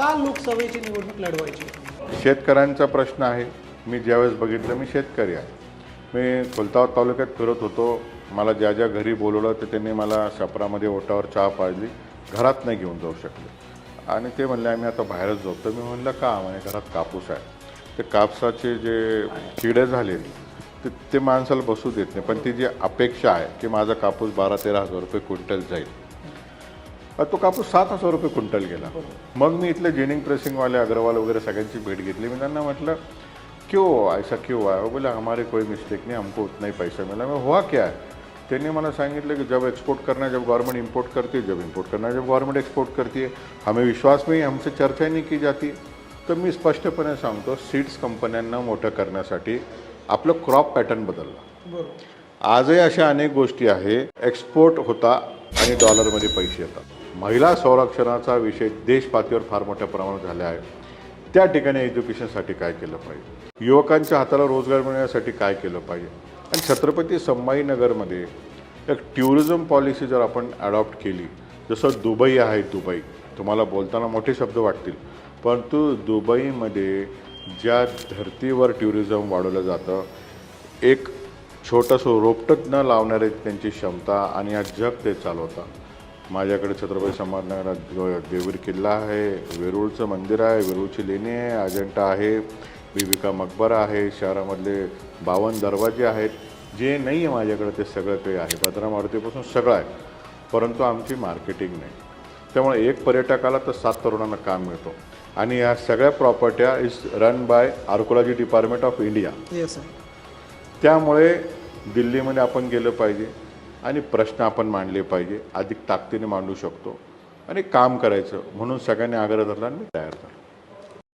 का लोकसभेची निवडणूक लढवायची? शेतकऱ्यांचा प्रश्न आहे. मी ज्यावेळेस बघितलं मी शेतकरी आहे. मी खुलताबाद तालुक्यात फिरत होतो. मला ज्या ज्या घरी बोलवलं ते त्यांनी मला शपरामध्ये ओटावर चहा पाजली. घरात नाही घेऊन जाऊ शकले. आणि ते म्हणले आम्ही आता बाहेरच जाऊ तर मी म्हणलं का? म्हणजे घरात कापूस आहे. ते कापसाचे जे किडे झालेली ते ते माणसाला बसू देत नाही. पण ती जी अपेक्षा आहे की माझा कापूस बारा तेरा हजार रुपये क्विंटल जाईल तो कापूस सात हजार रुपये क्विंटल गेला. मग मी इथले जेनिंग प्रेसिंगवाले अग्रवाल वगैरह सगळ्यांची भेट घेतली. मी त्यांना म्हटलं क्यों ऐसा क्यों है? वो बोले हमारे कोई मिस्टेक नहीं हमको उतना ही पैसा मिला. मैं हुआ क्या है? त्यांनी मला सांगितलं की जब एक्सपोर्ट करना है जब गवर्नमेंट इंपोर्ट करती है जब इंपोर्ट करना है जब गवर्नमेंट एक्सपोर्ट करती है हमें विश्वास में ही हमसे चर्चा ही नहीं की जाती. तर मी स्पष्टपणे सांगतो सीड्स कंपन्यांना मोठं करण्यासाठी आपलं क्रॉप पॅटर्न बदलला. आजही अशा अनेक गोष्टी आहे एक्सपोर्ट होता आणि डॉलरमध्ये पैसे येतात. महिला संरक्षणाचा विषय देशपातळीवर फार मोठ्या प्रमाणात झाला आहे. त्या ठिकाणी एज्युकेशनसाठी काय केलं पाहिजे? युवकांच्या हाताला रोजगार मिळण्यासाठी काय केलं पाहिजे? आणि छत्रपती संभाजीनगरमध्ये एक टुरिझम पॉलिसी जर आपण अडॉप्ट केली जसं दुबई आहे दुबई तुम्हाला बोलताना मोठे शब्द वाटतील परंतु दुबईमध्ये ज्या धर्तीवर टुरिझम वाढवलं जातं एक छोटंसं रोपटक न लावणारे त्यांची क्षमता आणि हा जग ते चालवतात माझ्याकडे छत्रपती संभाजीनगरात देवीर किल्ला आहे वेरूळचं मंदिर आहे वेरूळची लेणी आहे अजंठा आहे बीबिका मकबरा आहे शहरामधले बावन्न दरवाजे आहेत. जे नाही आहे माझ्याकडे ते सगळं काही आहे. भद्रा मारुतीपासून सगळं आहे. परंतु आमची मार्केटिंग नाही. त्यामुळे एक पर्यटकाला तर सात तरुणांना काम मिळतो. आणि या सगळ्या प्रॉपर्ट्या is run by archaeology department of India. त्यामुळे दिल्लीमध्ये आपण गेलं पाहिजे. आणि प्रश्न आपण मांडले पाहिजे अधिक ताकदीने मांडू शकतो आणि काम करायचं. म्हणून सगळ्यांनी आग्रह धरला आणि मी तयार झालो.